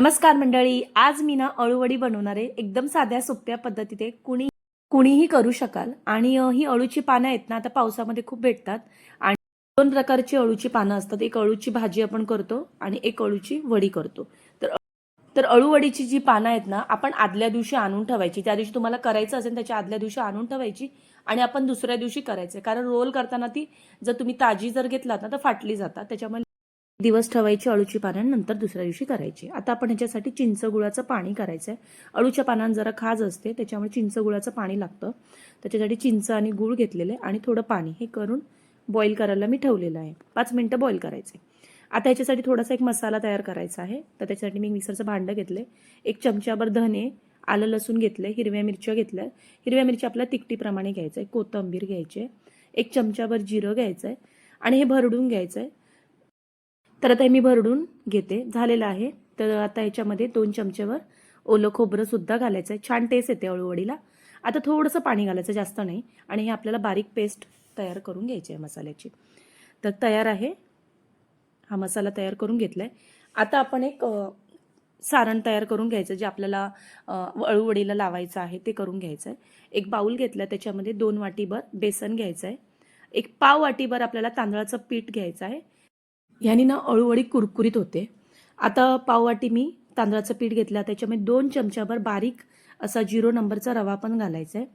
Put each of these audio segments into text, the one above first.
नमस्कार मंडळी आज मी ना अळूवडी बनवणार आहे. एकदम साध्या सोप्या पद्धतीने कुणी कुणीही करू शकाल. आणि ही अळूची पानं आहेत ना आता पावसामध्ये खूप भेटतात. आणि दोन प्रकारची अळूची पानं असतात. एक अळूची भाजी आपण करतो आणि एक अळूची वडी करतो. तर तर अळूवडीची जी पानं आहेत ना आपण आदल्या दिवशी आणून ठेवायची. त्या दिवशी तुम्हाला करायचं असेल त्याच्या आदल्या दिवशी आणून ठेवायची. आणि आपण दुसऱ्या दिवशी करायचं कारण रोल करताना ती जर तुम्ही ताजी जर घेतलात ना तर फाटली जातात. त्याच्यामुळे दिवस ठेवायची अळूची पानं नंतर दुसऱ्या दिवशी करायची. आता आपण ह्याच्यासाठी चिंच गुळाचं पाणी करायचं आहे अळूच्या पानांना जरा खाज असते त्याच्यामुळे चिंच गुळाचं पाणी लागतं. त्याच्यासाठी चिंच आणि गुळ घेतलेले आहे आणि थोडं पाणी हे करून बॉईल करायला मी ठेवलेलं आहे. पाच मिनटं बॉईल करायचे. आता ह्याच्यासाठी थोडासा एक मसाला तयार करायचा आहे. तर त्याच्यासाठी मी मिक्सरचं भांडं घेतलं एक चमच्याभर धने आलं लसूण घेतलं हिरव्या मिरच्या घेतल्या हिरव्या मिरच्या आपल्या तिकटीप्रमाणे घ्यायचं आहे कोथिंबीर घ्यायची आहे एक चमच्याभर जिरं घ्यायचं आहे आणि हे भरडून घ्यायचं आहे तर आता हे मी भरडून घेते. झालेलं आहे. तर आता ह्याच्यामध्ये दोन चमचेवर ओलं खोबरंसुद्धा घालायचं आहे छान टेस्ट येते अळूवडीला आता थोडंसं पाणी घालायचं जास्त नाही. आणि हे आपल्याला बारीक पेस्ट तयार करून घ्यायची आहे मसाल्याची. तर तयार आहे. हा मसाला तयार करून घेतला आहे आता आपण एक सारण तयार करून घ्यायचं जे आपल्याला अळूवडीला लावायचं आहे ते करून घ्यायचं आहे एक बाऊल घेतला त्याच्यामध्ये दोन वाटीभर बेसन घ्यायचं आहे एक पाव वाटीभर आपल्याला तांदळाचं पीठ घ्यायचं आहे ह्यानी ना अळूवळी कुरकुरीत होते. आता पाववाटी मी तांदळाचं पीठ घेतलं त्याच्यामध्ये दोन चमच्याभर बारीक असा झिरो नंबरचा रवा पण घालायचा आहे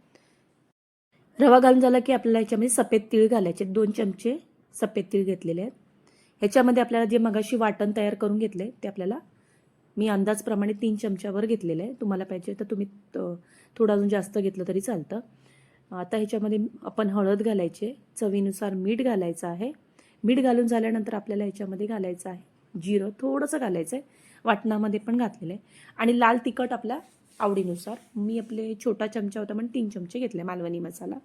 रवा घालून झाला की आपल्याला ह्याच्यामध्ये सफेद तीळ घालायचे दोन चमचे सफेद तीळ घेतलेले आहेत. ह्याच्यामध्ये आपल्याला जे मगाशी वाटण तयार करून घेतले ते आपल्याला मी अंदाजप्रमाणे तीन चमच्यावर घेतलेलं आहे. तुम्हाला पाहिजे तर तुम्ही थोडं अजून जास्त घेतलं तरी चालतं. आता ह्याच्यामध्ये आपण हळद घालायचे चवीनुसार मीठ घालायचं आहे. मीठ घालून झाल्यानंतर आपल्याला ह्याच्यामध्ये घालायचं आहे. जिरं थोडंसं घालायचं आहे वाटणामध्ये पण घातलेलं आहे आणि लाल तिखट आपल्या आवडीनुसार. मी आपले छोटा चमचा होता म्हणून तीन चमचे घेतले मालवणी मसाला.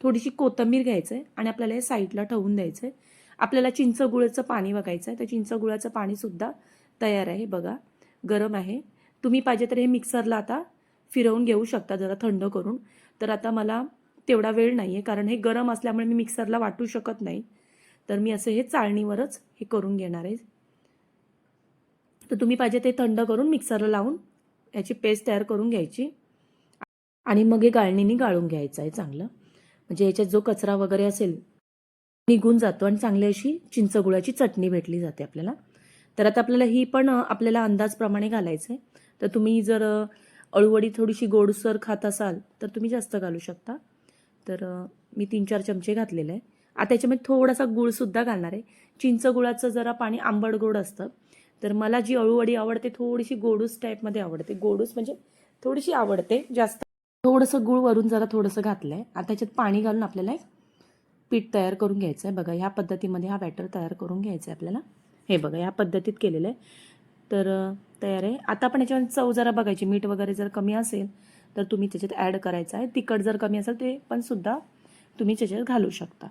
थोडीशी कोथिंबीर घ्यायचं आहे आणि आपल्याला हे साईडला ठेवून द्यायचं आहे आपल्याला चिंचगुळाचं पाणी बघायचं आहे तर चिंचगुळाचं पाणीसुद्धा तयार आहे बघा. गरम आहे. तुम्ही पाहिजे तर हे मिक्सरला आता फिरवून घेऊ शकता जरा थंड करून. तर आता मला तेवढा वेळ नाही आहे कारण हे गरम असल्यामुळे मी मिक्सरला वाटू शकत नाही. तर मी असं हे चाळणीवरच हे करून घेणार आहे. तर तुम्ही पाहिजे ते थंड करून मिक्सरला लावून याची पेस्ट तयार करून घ्यायची. आणि मग हे गाळणीने गाळून घ्यायचं आहे चांगलं. म्हणजे याच्यात जो कचरा वगैरे असेल निघून जातो आणि चांगली अशी चिंचगुळाची चटणी भेटली जाते आपल्याला. तर आता आपल्याला ही पण आपल्याला अंदाजप्रमाणे घालायचं आहे तर तुम्ही जर अळूवडी थोडीशी गोडसर खात असाल तर तुम्ही जास्त घालू शकता. तर मी तीन चार चमचे घातलेले आहे. आता याच्यामध्ये थोडासा गुळसुद्धा घालणार आहे. चिंच गुळाचं जरा पाणी आंबट गोड असतं. तर मला जी अळूवडी आवडते थोडीशी गोडूस टाईपमध्ये आवडते. गोडूस म्हणजे थोडीशी आवडते जास्त. थोडंसं गुळ वरून जरा थोडंसं घातलं आहे आता याच्यात पाणी घालून आपल्याला एक पीठ तयार करून घ्यायचं आहे बघा ह्या पद्धतीमध्ये हा बॅटर तयार करून घ्यायचा आहे आपल्याला. हे बघा ह्या पद्धतीत केलेलं आहे. तर तयार आहे. आता आपण याच्यामध्ये चव जरा बघायची. मीठ वगैरे जर कमी असेल तर तुम्ही त्याच्यात ॲड करायचं आहे. तिखट जर कमी असेल ते पण सुद्धा तुम्ही त्याच्यात घालू शकता.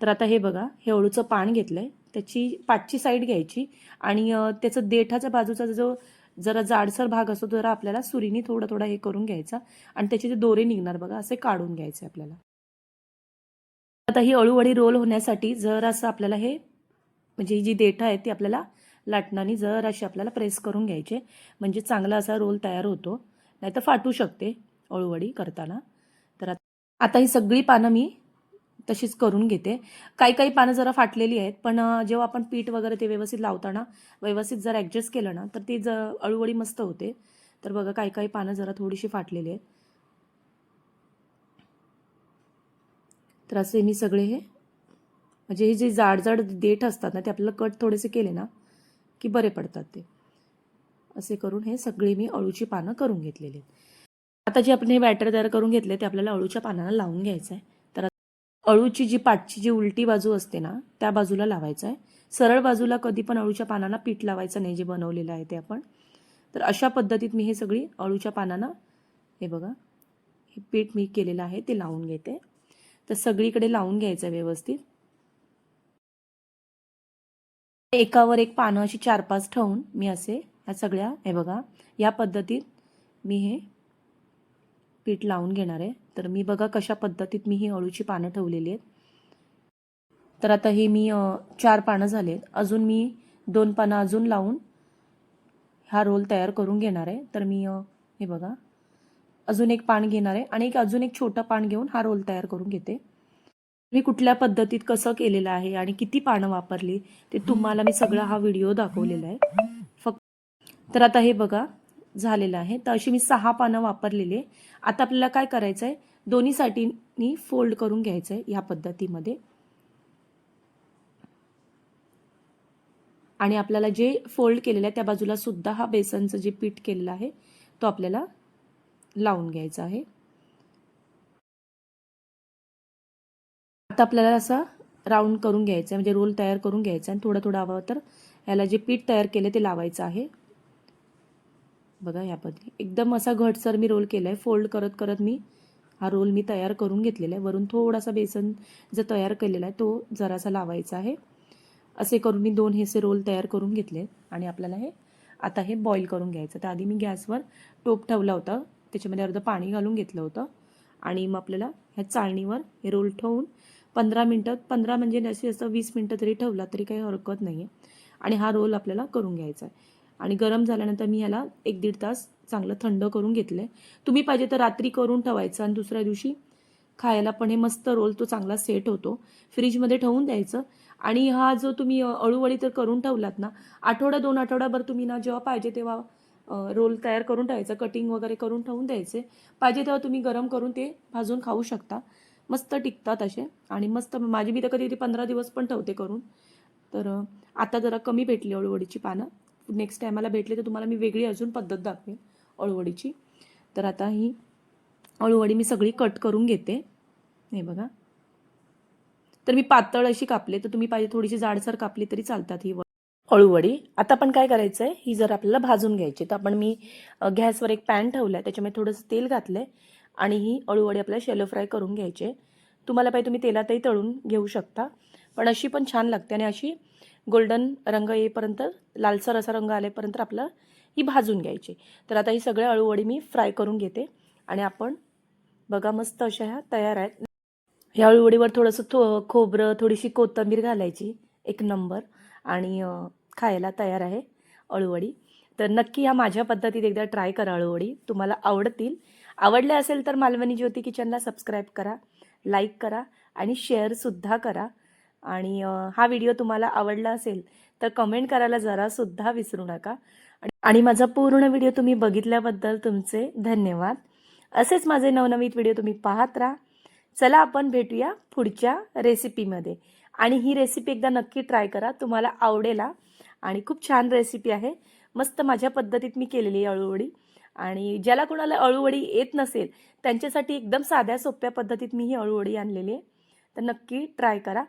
तर आता हे बघा हे अळूचं पान घेतलं आहे त्याची पाचची साईड घ्यायची आणि त्याचं देठाच्या बाजूचा जो जरा जाडसर भाग असतो जरा आपल्याला सुरीने थोडं थोडं हे करून घ्यायचा आणि त्याचे जे दोरे निघणार बघा असे काढून घ्यायचे आपल्याला. आता ही अळूवडी रोल होण्यासाठी जर असं आपल्याला हे म्हणजे ही जी देठं आहे ती आपल्याला लाटणाने जर अशी आपल्याला प्रेस करून घ्यायचे. म्हणजे चांगला असा रोल तयार होतो. नाही तर फाटू शकते अळूवडी करताना. तर आता आता ही सगळी पानं मी तशीच करून घेते. काही काही पानं जरा फाटलेली आहेत पण जेव्हा आपण पीठ वगैरे ते व्यवस्थित लावताना व्यवस्थित जर ॲडजस्ट केलं ना तर ती ज अळूवळी मस्त होते. तर बघा काही काही पानं जरा थोडीशी फाटलेली आहेत. तर असे मी सगळे हे म्हणजे हे जे जाड जाड देठ असतात ना ते आपल्याला कट थोडेसे केले ना की बरे पडतात ते. असे करून हे सगळी मी अळूची पानं करून घेतलेली आहेत. आता जे आपण हे बॅटर तयार करून घेतले ते आपल्याला अळूच्या पानाला लावून घ्यायचं आहे अळूची जी पाठची जी उलटी बाजू असते ना त्या बाजूला लावायचं आहे सरळ बाजूला कधी पण अळूच्या पानांना पीठ लावायचं नाही जे बनवलेलं आहे ते आपण. तर अशा पद्धतीत मी हे सगळी अळूच्या पानांना हे बघा हे पीठ मी केलेलं आहे ते लावून घेते. तर सगळीकडे लावून घ्यायचं आहे व्यवस्थित. एकावर एक पानं अशी चार पाच ठेवून मी असे ह्या सगळ्या हे बघा या पद्धतीत मी हे पीठ लावून घेणार आहे. तर मी बघा कशा पद्धतीत मी ही अळूची पानं ठेवलेली आहेत. तर आता हे मी चार पानं झालेत अजून मी दोन पानं अजून लावून हा रोल तयार करून घेणार आहे. तर मी हे बघा. अजून एक पान घेणार आहे आणि एक अजून एक छोटं पान घेऊन हा रोल तयार करून घेते. मी कुठल्या पद्धतीत कसं केलेलं आहे आणि किती पानं वापरली ते तुम्हाला मी सगळा हा व्हिडिओ दाखवलेला आहे. फक्त तर आता हे बघा झालेलं आहे. तर अशी मी सहा पानं वापरलेली आहे. आता आपल्याला काय करायचं आहे दोन्ही साईडनी फोल्ड करून घ्यायचं आहे ह्या पद्धतीमध्ये. आणि आपल्याला जे फोल्ड केलेलं आहे त्या बाजूला सुद्धा हा बेसनचं जे पीठ केलेलं आहे तो आपल्याला लावून घ्यायचा आहे. आता आपल्याला असा राऊंड करून घ्यायचा आहे म्हणजे रोल तयार करून घ्यायचा आणि थोडं थोडं हवं तर याला जे पीठ तयार केले ते लावायचं आहे. बघा ह्या पद्धती एकदम असा घटसर मी रोल केला आहे फोल्ड करत करत मी हा रोल मी तयार करून घेतलेला आहे. वरून थोडासा बेसन जो तयार केलेला आहे तो जरासा लावायचा आहे. असे करून मी दोन हेसे रोल तयार करून घेतले आणि आपल्याला हे आता हे बॉईल करून घ्यायचं. तर आधी मी गॅसवर टोप ठेवला होता. त्याच्यामध्ये अर्धं पाणी घालून घेतलं होतं. आणि मग आपल्याला ह्या चाळणीवर हे रोल ठेवून पंधरा मिनटं पंधरा म्हणजे जास्तीत असं वीस मिनटं तरी ठेवला तरी काही हरकत नाही आहे आणि हा रोल आपल्याला करून घ्यायचा आहे. आणि गरम झाल्यानंतर मी ह्याला एक दीड तास चांगलं थंड करून घेतलं आहे तुम्ही पाहिजे तर रात्री करून ठेवायचं आणि दुसऱ्या दिवशी खायला पण हे मस्त रोल तो चांगला सेट होतो. फ्रीजमध्ये ठेवून द्यायचं. आणि हा जो तुम्ही अळूवळी तर करून ठेवलात ना आठवडा दोन आठवडाभर तुम्ही ना जेव्हा पाहिजे तेव्हा रोल तयार करून ठेवायचं कटिंग वगैरे करून ठेवून द्यायचे. पाहिजे तेव्हा तुम्ही गरम करून ते भाजून खाऊ शकता. मस्त टिकतात असे आणि मस्त माझी मी तर कधी पंधरा दिवस पण ठेवते करून. तर आता जरा कमी भेटली अळूवडीची पानं. नेक्स्ट टायमाला भेटले तर तुम्हाला मी वेगळी अजून पद्धत दाखवेन अळूवडीची. तर आता ही अळूवडी मी सगळी कट करून घेते. हे बघा. तर मी पातळ अशी कापले तर तुम्ही पाहिजे थोडीशी जाडसर कापली तरी चालतात ही अळूवडी. आता आपण काय करायचं आहे ही जर आपल्याला भाजून घ्यायची तर आपण मी गॅसवर एक पॅन ठेवला आहे त्याच्यामध्ये थोडंसं तेल घातलं आहे आणि ही अळूवडी आपल्याला शेलो फ्राय करून घ्यायची तुम्हाला पाहिजे तुम्ही तेलातही तळून घेऊ शकता. पण अशी पण छान लागते आणि अशी गोल्डन रंग येईपर्यंत लालसर असा रंग आलेपर्यंत आपलं ही भाजून घ्यायची. तर आता ही सगळ्या अळूवडी मी फ्राय करून घेते आणि आपण बघा मस्त अशा ह्या तयार आहेत. ह्या अळूवडीवर थोडंसं थो खोबरं थोडीशी कोथिंबीर घालायची एक नंबर आणि खायला तयार आहे अळूवडी. तर नक्की ह्या माझ्या पद्धतीत एकदा ट्राय करा अळूवडी. तुम्हाला आवडतील. आवडल्या असेल तर मालवणी ज्योती किचनला सबस्क्राईब करा लाईक करा आणि शेअरसुद्धा करा. आणि हा व्हिडिओ तुम्हाला आवडला असेल तर कमेंट करायला जरासुद्धा विसरू नका. आणि- आणि माझा पूर्ण व्हिडिओ तुम्ही बघितल्याबद्दल तुमचे धन्यवाद. असेच माझे नवनवीन व्हिडिओ तुम्ही पाहत राहा. चला आपण भेटूया पुढच्या रेसिपीमध्ये. आणि ही रेसिपी एकदा नक्की ट्राय करा तुम्हाला आवडेला. आणि खूप छान रेसिपी आहे. मस्त माझ्या पद्धतीत मी केलेली आहे अळूवडी. आणि ज्याला कोणाला अळूवडी येत नसेल त्यांच्यासाठी एकदम साध्या सोप्या पद्धतीत मी ही अळूवडी आणलेली आहे. तर नक्की ट्राय करा.